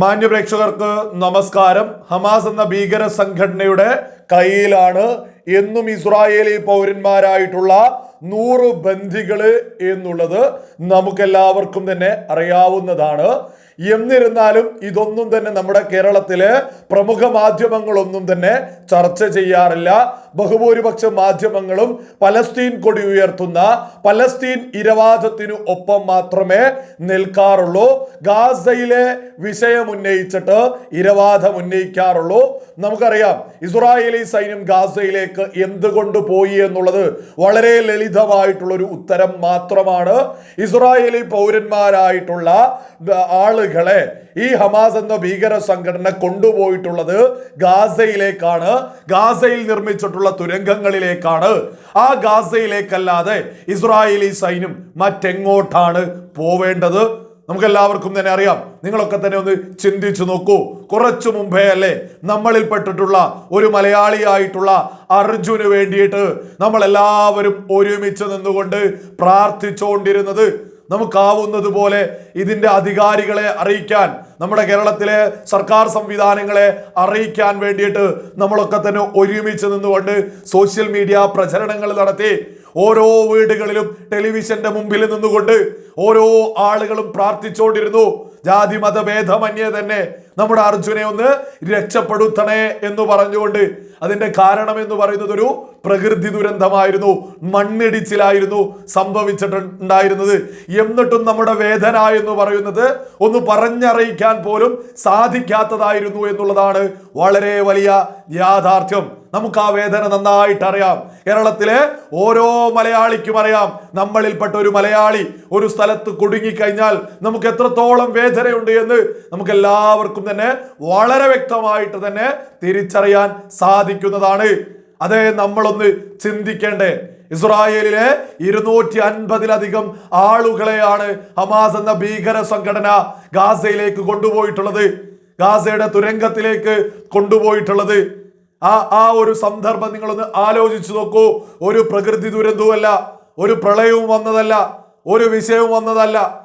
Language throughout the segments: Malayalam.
മാന്യ പ്രേക്ഷകർക്ക് നമസ്കാരം. ഹമാസ് എന്ന ഭീകര സംഘടനയുടെ കയ്യിലാണ് എന്നും ഇസ്രായേലി പൗരന്മാരായിട്ടുള്ള നൂറ് ബന്ധികൾ എന്നുള്ളത് നമുക്കെല്ലാവർക്കും തന്നെ അറിയാവുന്നതാണ്. എന്നിരുന്നാലും ഇതൊന്നും തന്നെ നമ്മുടെ കേരളത്തിലെ പ്രമുഖ മാധ്യമങ്ങളൊന്നും തന്നെ ചർച്ച ചെയ്യാറില്ല. ബഹുഭൂരിപക്ഷ മാധ്യമങ്ങളും പലസ്തീൻ കൊടി ഉയർത്തുന്ന പലസ്തീൻ ഇരവാദത്തിനു ഒപ്പം മാത്രമേ നിൽക്കാറുള്ളൂ. ഗാസയിലെ വിഷയം ഉന്നയിച്ചിട്ട് ഇരവാദം ഉന്നയിക്കാറുള്ളൂ. നമുക്കറിയാം ഇസ്രായേലി സൈന്യം ഗാസയിലേക്ക് എന്തുകൊണ്ട് പോയി എന്നുള്ളത് വളരെ ലളിതമായിട്ടുള്ളൊരു ഉത്തരം മാത്രമാണ്. ഇസ്രായേലി പൗരന്മാരായിട്ടുള്ള ആളുകളെ ഈ ഹമാസ് എന്ന ഭീകര സംഘടന കൊണ്ടുപോയിട്ടുള്ളത് ഗാസയിലേക്കാണ്. ഗാസയിൽ നിർമ്മിച്ചിട്ടുള്ള തുരങ്കങ്ങളിലേക്കാണ്. ആ ഗാസയിലേക്കല്ലാതെ ഇസ്രായേലി സൈന്യം മറ്റെങ്ങോട്ടാണ് പോവേണ്ടത്? നമുക്ക് എല്ലാവർക്കും തന്നെ അറിയാം. നിങ്ങളൊക്കെ തന്നെ ഒന്ന് ചിന്തിച്ചു നോക്കൂ. കുറച്ചു മുമ്പേ അല്ലേ നമ്മളിൽ പെട്ടിട്ടുള്ള ഒരു മലയാളിയായിട്ടുള്ള അർജുന് വേണ്ടിയിട്ട് നമ്മളെല്ലാവരും ഒരുമിച്ച് നിന്നുകൊണ്ട് പ്രാർത്ഥിച്ചുകൊണ്ടിരുന്നത്. നമുക്കാവുന്നത് പോലെ ഇതിന്റെ അധികാരികളെ അറിയിക്കാൻ നമ്മുടെ കേരളത്തിലെ സർക്കാർ സംവിധാനങ്ങളെ അറിയിക്കാൻ വേണ്ടിയിട്ട് നമ്മളൊക്കെ തന്നെ ഒരുമിച്ച് നിന്നുകൊണ്ട് സോഷ്യൽ മീഡിയ പ്രചരണങ്ങൾ നടത്തി ഓരോ വീടുകളിലും ടെലിവിഷന്റെ മുമ്പിൽ നിന്നുകൊണ്ട് ഓരോ ആളുകളും പ്രാർത്ഥിച്ചുകൊണ്ടിരുന്നു. ജാതി മതഭേദമന്യേ തന്നെ നമ്മുടെ അർജുനെ ഒന്ന് രക്ഷപ്പെടുത്തണേ എന്ന് പറഞ്ഞുകൊണ്ട് അതിന്റെ കാരണം എന്ന് പറയുന്നത് ഒരു പ്രകൃതി ദുരന്തമായിരുന്നു. മണ്ണിടിച്ചിലായിരുന്നു സംഭവിച്ചിട്ടുണ്ടായിരുന്നത്. എന്നിട്ടും നമ്മുടെ വേദന എന്ന് പറയുന്നത് ഒന്ന് പറഞ്ഞറിയിക്കാൻ പോലും സാധിക്കാത്തതായിരുന്നു എന്നുള്ളതാണ് വളരെ വലിയ യാഥാർത്ഥ്യം. നമുക്ക് ആ വേദന നന്നായിട്ട് അറിയാം കേരളത്തിലെ ഓരോ മലയാളിക്കും അറിയാം. നമ്മളിൽപ്പെട്ട ഒരു മലയാളി ഒരു സ്ഥലത്ത് കുടുങ്ങിക്കഴിഞ്ഞാൽ നമുക്ക് എത്രത്തോളം വേദനയുണ്ട് എന്ന് നമുക്ക് എല്ലാവർക്കും തന്നെ വളരെ വ്യക്തമായിട്ട് തന്നെ തിരിച്ചറിയാൻ സാധിക്കുന്നതാണ്. അതേ നമ്മളൊന്ന് ചിന്തിക്കേണ്ടേ. ഇസ്രായേലിലെ ഇരുന്നൂറ്റി അൻപതിലധികം ആളുകളെയാണ് ഹമാസ് എന്ന ഭീകര സംഘടന ഗാസയിലേക്ക് കൊണ്ടുപോയിട്ടുള്ളത്. ഗാസയുടെ തുരങ്കത്തിലേക്ക് കൊണ്ടുപോയിട്ടുള്ളത്. ആ ആ ഒരു സന്ദർഭം നിങ്ങളൊന്ന് ആലോചിച്ചു നോക്കൂ. ഒരു പ്രകൃതി ദുരന്തവുമല്ല ഒരു പ്രളയവും വന്നതല്ല ഒരു വിഷയവും വന്നതല്ല.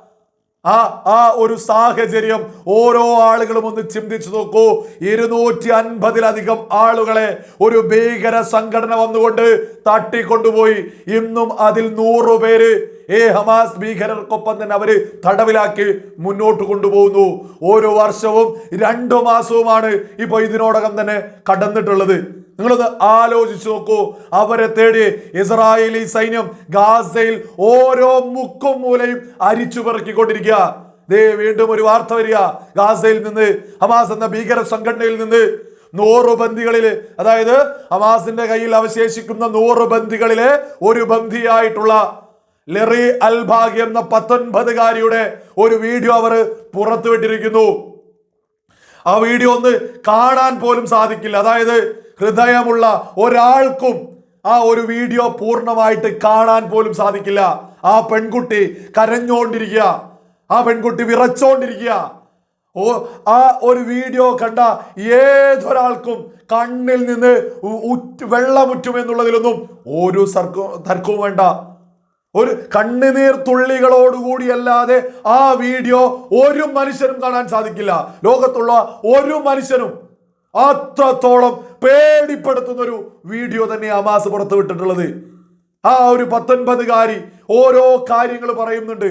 ആ ആ ഒരു സാഹചര്യം ഓരോ ആളുകളും ഒന്ന് ചിന്തിച്ചു നോക്കൂ. ഇരുന്നൂറ്റി അൻപതിലധികം ആളുകളെ ഒരു ഭീകര സംഘടന വന്നുകൊണ്ട് തട്ടിക്കൊണ്ടുപോയി. ഇന്നും അതിൽ നൂറു പേര് ഏ ഹമാസ് ഭീകരർക്കൊപ്പം തന്നെ അവർ തടവിലാക്കി മുന്നോട്ട് കൊണ്ടുപോകുന്നു. ഓരോ വർഷവും രണ്ടു മാസവുമാണ് ഇപ്പൊ ഇതിനോടകം തന്നെ കടന്നിട്ടുള്ളത്. നിങ്ങളൊന്ന് ആലോചിച്ചു നോക്കൂ. അവരെ തേടി ഇസ്രായേലി സൈന്യം ഗാസയിൽ ഓരോ മുക്കും മൂലയും അരിച്ചു പെറുക്കിക്കൊണ്ടിരിക്കുക. ദേ വീണ്ടും ഒരു വാർത്ത വരിക. ഗാസയിൽ നിന്ന് ഹമാസ് എന്ന ഭീകര സംഘടനയിൽ നിന്ന് നൂറ് ബന്ധികളിൽ അതായത് ഹമാസിന്റെ കയ്യിൽ അവശേഷിക്കുന്ന നൂറ് ബന്ദികളിലെ ഒരു ബന്ധിയായിട്ടുള്ള ലെറി അൽഭാഗി എന്ന പത്തൊൻപതുകാരിയുടെ ഒരു വീഡിയോ അവർ പുറത്തുവിട്ടിരിക്കുന്നു. ആ വീഡിയോ ഒന്ന് കാണാൻ പോലും സാധിക്കില്ല. അതായത് ഹൃദയമുള്ള ഒരാൾക്കും ആ ഒരു വീഡിയോ പൂർണമായിട്ട് കാണാൻ പോലും സാധിക്കില്ല. ആ പെൺകുട്ടി കരഞ്ഞോണ്ടിരിക്കുക. ആ പെൺകുട്ടി വിറച്ചോണ്ടിരിക്കുക. ഓ ആ ഒരു വീഡിയോ കണ്ട ഏതൊരാൾക്കും കണ്ണിൽ നിന്ന് വെള്ളമുറ്റുമെന്നുള്ളതിലൊന്നും ഒരു തർക്കവും വേണ്ട. ഒരു കണ്ണുനീർ തുള്ളികളോടുകൂടിയല്ലാതെ ആ വീഡിയോ ഒരു മനുഷ്യനും കാണാൻ സാധിക്കില്ല. ലോകത്തുള്ള ഒരു മനുഷ്യനും അത്രത്തോളം പേടിപ്പെടുത്തുന്ന ഒരു വീഡിയോ തന്നെ അമാസ് പുറത്തുവിട്ടിട്ടുള്ളത് ആ ഒരു പത്തൊൻപതുകാരി ഓരോ കാര്യങ്ങൾ പറയുന്നുണ്ട്.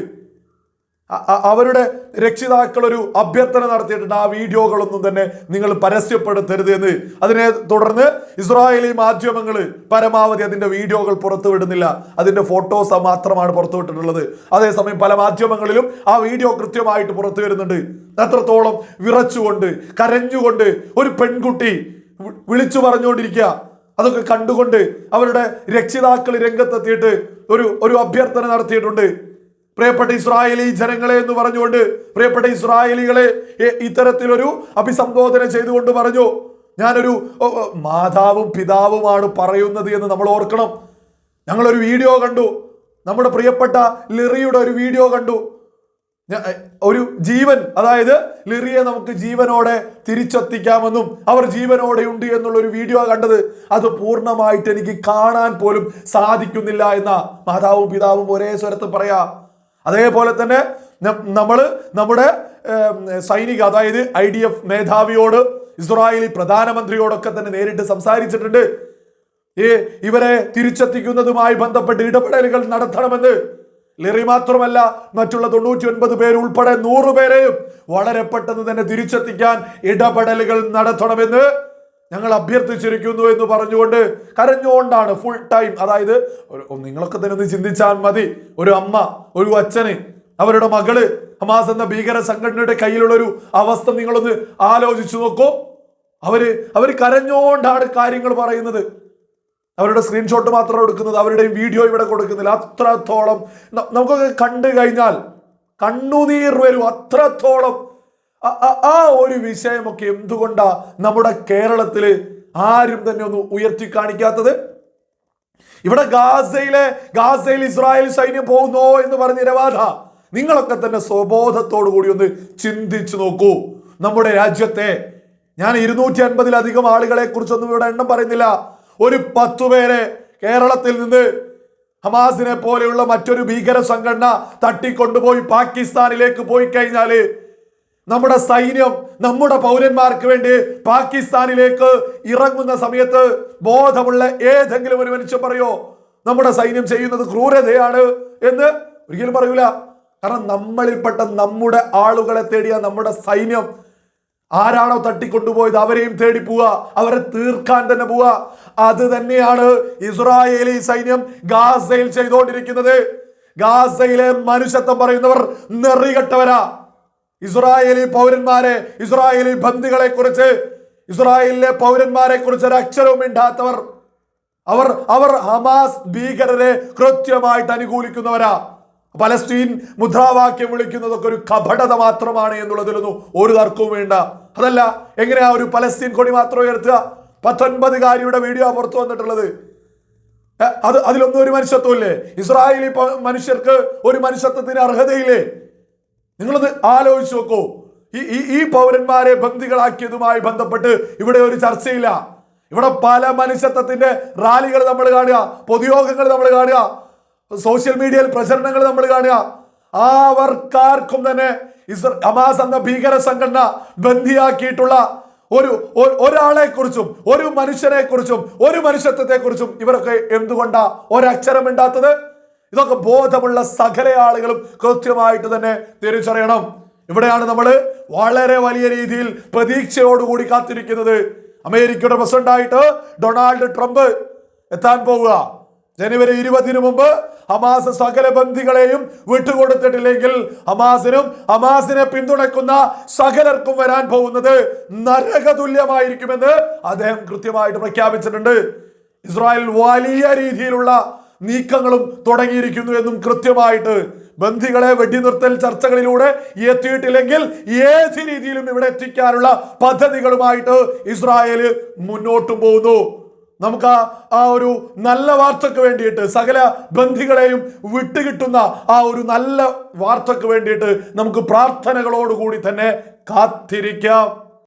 അവരുടെ രക്ഷിതാക്കൾ ഒരു അഭ്യർത്ഥന നടത്തിയിട്ടുണ്ട്. ആ വീഡിയോകളൊന്നും തന്നെ നിങ്ങൾ പരസ്യപ്പെടുത്തരുത് എന്ന്. അതിനെ തുടർന്ന് ഇസ്രായേലി മാധ്യമങ്ങൾ പരമാവധി അതിന്റെ വീഡിയോകൾ പുറത്തുവിടുന്നില്ല അതിന്റെ ഫോട്ടോസ് മാത്രമാണ് പുറത്തുവിട്ടിട്ടുള്ളത് അതേസമയം പല മാധ്യമങ്ങളിലും ആ വീഡിയോ കൃത്യമായിട്ട് പുറത്തു വരുന്നുണ്ട്. അത്രത്തോളം വിറച്ചുകൊണ്ട് കരഞ്ഞുകൊണ്ട് ഒരു പെൺകുട്ടി വിളിച്ചു പറഞ്ഞുകൊണ്ടിരിക്കുക. അതൊക്കെ കണ്ടുകൊണ്ട് അവരുടെ രക്ഷിതാക്കൾ രംഗത്തെത്തിയിട്ട് ഒരു ഒരു അഭ്യർത്ഥന നടത്തിയിട്ടുണ്ട്. പ്രിയപ്പെട്ട ഇസ്രായേലി ജനങ്ങളെ എന്ന് പറഞ്ഞുകൊണ്ട് പ്രിയപ്പെട്ട ഇസ്രായേലികളെ ഇത്തരത്തിലൊരു അഭിസംബോധന ചെയ്തുകൊണ്ട് പറഞ്ഞു. ഞാനൊരു മാതാവും പിതാവുമാണ് പറയുന്നത് എന്ന് നമ്മൾ ഓർക്കണം. ഞങ്ങളൊരു വീഡിയോ കണ്ടു. നമ്മുടെ പ്രിയപ്പെട്ട ലിറിയുടെ ഒരു വീഡിയോ കണ്ടു. ഒരു ജീവൻ അതായത് ലിറിയെ നമുക്ക് ജീവനോടെ തിരിച്ചെത്തിക്കാമെന്നും അവർ ജീവനോടെ ഉണ്ട് എന്നുള്ള ഒരു വീഡിയോ കണ്ടത് അത് പൂർണമായിട്ട് എനിക്ക് കാണാൻ പോലും സാധിക്കുന്നില്ല എന്ന മാതാവും പിതാവും ഒരേ സ്വരത്ത് പറയാ. അതേപോലെ തന്നെ നമ്മൾ നമ്മുടെ സൈനിക അതായത് ഐ ഡി എഫ് മേധാവിയോട് ഇസ്രായേലി പ്രധാനമന്ത്രിയോടൊക്കെ തന്നെ നേരിട്ട് സംസാരിച്ചിട്ടുണ്ട്. ഈ ഇവരെ തിരിച്ചെത്തിക്കുന്നതുമായി ബന്ധപ്പെട്ട് ഇടപെടലുകൾ നടത്തണമെന്ന് ലെറി മാത്രമല്ല മറ്റുള്ള തൊണ്ണൂറ്റി ഒൻപത് പേര് ഉൾപ്പെടെ നൂറ് പേരെയും വളരെ പെട്ടെന്ന് തന്നെ തിരിച്ചെത്തിക്കാൻ ഇടപെടലുകൾ നടത്തണമെന്ന് ഞങ്ങൾ അഭ്യർത്ഥിച്ചിരിക്കുന്നു എന്ന് പറഞ്ഞുകൊണ്ട് കരഞ്ഞുകൊണ്ടാണ് ഫുൾ ടൈം അതായത് നിങ്ങളൊക്കെ തന്നെ ഒന്ന് ചിന്തിച്ചാൽ മതി. ഒരു അമ്മ ഒരു അച്ഛന് അവരുടെ മകൾ ഹമാസ് എന്ന ഭീകര സംഘടനയുടെ കയ്യിലുള്ള ഒരു അവസ്ഥ നിങ്ങളൊന്ന് ആലോചിച്ചു നോക്കൂ. അവർ അവർ കരഞ്ഞുകൊണ്ടാണ് കാര്യങ്ങൾ പറയുന്നത്. അവരുടെ സ്ക്രീൻഷോട്ട് മാത്രം എടുക്കുന്നത് അവരുടെയും വീഡിയോ ഇവിടെ കൊടുക്കുന്നില്ല. അത്രത്തോളം നമുക്കൊക്കെ കണ്ടു കഴിഞ്ഞാൽ കണ്ണുനീർ വരും. അത്രത്തോളം ആ ഒരു വിഷയമൊക്കെ എന്തുകൊണ്ടാ നമ്മുടെ കേരളത്തിൽ ആരും തന്നെ ഒന്ന് ഉയർത്തി കാണിക്കാത്തത്? ഇവിടെ ഗാസയിലെ ഗാസയിൽ ഇസ്രായേൽ സൈന്യം പോകുന്നോ എന്ന് പറഞ്ഞ നിരവാധ നിങ്ങളൊക്കെ തന്നെ സ്വബോധത്തോടു കൂടി ഒന്ന് ചിന്തിച്ചു നോക്കൂ. നമ്മുടെ രാജ്യത്തെ ഞാൻ ഇരുന്നൂറ്റി അൻപതിലധികം ആളുകളെ കുറിച്ചൊന്നും ഇവിടെ എണ്ണം പറയുന്നില്ല. ഒരു പത്തു പേരെ കേരളത്തിൽ നിന്ന് ഹമാസിനെ പോലെയുള്ള മറ്റൊരു ഭീകര സംഘടന തട്ടിക്കൊണ്ടുപോയി പാകിസ്ഥാനിലേക്ക് പോയി കഴിഞ്ഞാൽ നമ്മുടെ സൈന്യം നമ്മുടെ പൗരന്മാർക്ക് വേണ്ടി പാകിസ്ഥാനിലേക്ക് ഇറങ്ങുന്ന സമയത്ത് ബോധമുള്ള ഏതെങ്കിലും ഒരു മനുഷ്യൻ പറയോ നമ്മുടെ സൈന്യം ചെയ്യുന്നത് ക്രൂരതയാണ് എന്ന് ഒരിക്കലും പറയൂല. കാരണം നമ്മളിൽപ്പെട്ട നമ്മുടെ ആളുകളെ തേടിയ നമ്മുടെ സൈന്യം ആരാണോ തട്ടിക്കൊണ്ടുപോയത് അവരെയും തേടി പോവുക അവരെ തീർക്കാൻ തന്നെ പോവുക അത് തന്നെയാണ് ഇസ്രായേലി സൈന്യം ഗാസയിൽ ചെയ്തുകൊണ്ടിരിക്കുന്നത് ഗാസയിലെ മനുഷ്യത്വം പറയുന്നവർ നെറികെട്ടവരാ. ഇസ്രായേലി പൗരന്മാരെ ഇസ്രായേലി ബന്ധികളെ കുറിച്ച് ഇസ്രായേലിലെ പൗരന്മാരെ കുറിച്ച് ഒരു അക്ഷരവും മിണ്ടാത്തവർ. അവർ അവർ ഹമാസ് ഭീകരരെ കൃത്യമായിട്ട് അനുകൂലിക്കുന്നവരാ. പലസ്തീൻ മുദ്രാവാക്യം വിളിക്കുന്നതൊക്കെ ഒരു കപടത മാത്രമാണ് എന്നുള്ളതിലൊന്നും ഒരു തർക്കവും വേണ്ട. അതല്ല എങ്ങനെയാ ഒരു പലസ്തീൻ കൊടി മാത്രം ഉയർത്തുക? പത്തൊൻപതുകാരിയുടെ വീഡിയോ പുറത്തു വന്നിട്ടുള്ളത്. അത് അതിലൊന്നും ഒരു മനുഷ്യത്വമില്ലേ? ഇസ്രായേലി മനുഷ്യർക്ക് ഒരു മനുഷ്യത്വത്തിന് അർഹതയില്ലേ? നിങ്ങളത് ആലോചിച്ച് നോക്കൂ. ഈ ഈ പൗരന്മാരെ ബന്ദികളാക്കിയതുമായി ബന്ധപ്പെട്ട് ഇവിടെ ഒരു ചർച്ചയില്ല. ഇവിടെ പല മനുഷ്യത്വത്തിന്റെ റാലികൾ നമ്മൾ കാണുക പൊതുയോഗങ്ങൾ നമ്മൾ കാണുക. സോഷ്യൽ മീഡിയയിൽ പ്രചരണങ്ങൾ നമ്മൾ കാണുക. ആവർക്കാർക്കും തന്നെ ഹമാസ് എന്ന ഭീകര സംഘടന ബന്ധിയാക്കിയിട്ടുള്ള ഒരു ഒരാളെ കുറിച്ചും ഒരു മനുഷ്യനെ കുറിച്ചും ഒരു മനുഷ്യത്വത്തെ കുറിച്ചും ഇവരൊക്കെ എന്തുകൊണ്ടാ ഒരക്ഷരം ഉണ്ടാത്തത് ഇതൊക്കെ ബോധമുള്ള സകല ആളുകളും കൃത്യമായിട്ട് തന്നെ തിരിച്ചറിയണം. ഇവിടെയാണ് നമ്മൾ വളരെ വലിയ രീതിയിൽ പ്രതീക്ഷയോടുകൂടി കാത്തിരിക്കുന്നത്. അമേരിക്കയുടെ പ്രസിഡന്റായിട്ട് ഡൊണാൾഡ് ട്രംപ് എത്താൻ പോവുക. ജനുവരി ഇരുപതിനു മുമ്പ് ഹമാസ് സകല ബന്ധികളെയും വിട്ടുകൊടുത്തിട്ടില്ലെങ്കിൽ ഹമാസിനും ഹമാസിനെ പിന്തുണയ്ക്കുന്ന സകലർക്കും വരാൻ പോകുന്നത് നരകതുല്യമായിരിക്കുമെന്ന് അദ്ദേഹം കൃത്യമായിട്ട് പ്രഖ്യാപിച്ചിട്ടുണ്ട്. ഇസ്രായേൽ വലിയ രീതിയിലുള്ള നീക്കങ്ങളും തുടങ്ങിയിരിക്കുന്നു എന്നും കൃത്യമായിട്ട് ബന്ധികളെ വെടിനിർത്തൽ ചർച്ചകളിലൂടെ എത്തിയിട്ടില്ലെങ്കിൽ ഏത് രീതിയിലും ഇവിടെ എത്തിക്കാനുള്ള പദ്ധതികളുമായിട്ട് ഇസ്രായേൽ മുന്നോട്ടും പോകുന്നു. നമുക്ക് ആ ഒരു നല്ല വാർത്തക്ക് വേണ്ടിയിട്ട് സകല ബന്ധികളെയും വിട്ടുകിട്ടുന്ന ആ ഒരു നല്ല വാർത്തക്ക് വേണ്ടിയിട്ട് നമുക്ക് പ്രാർത്ഥനകളോടുകൂടി തന്നെ കാത്തിരിക്കാം.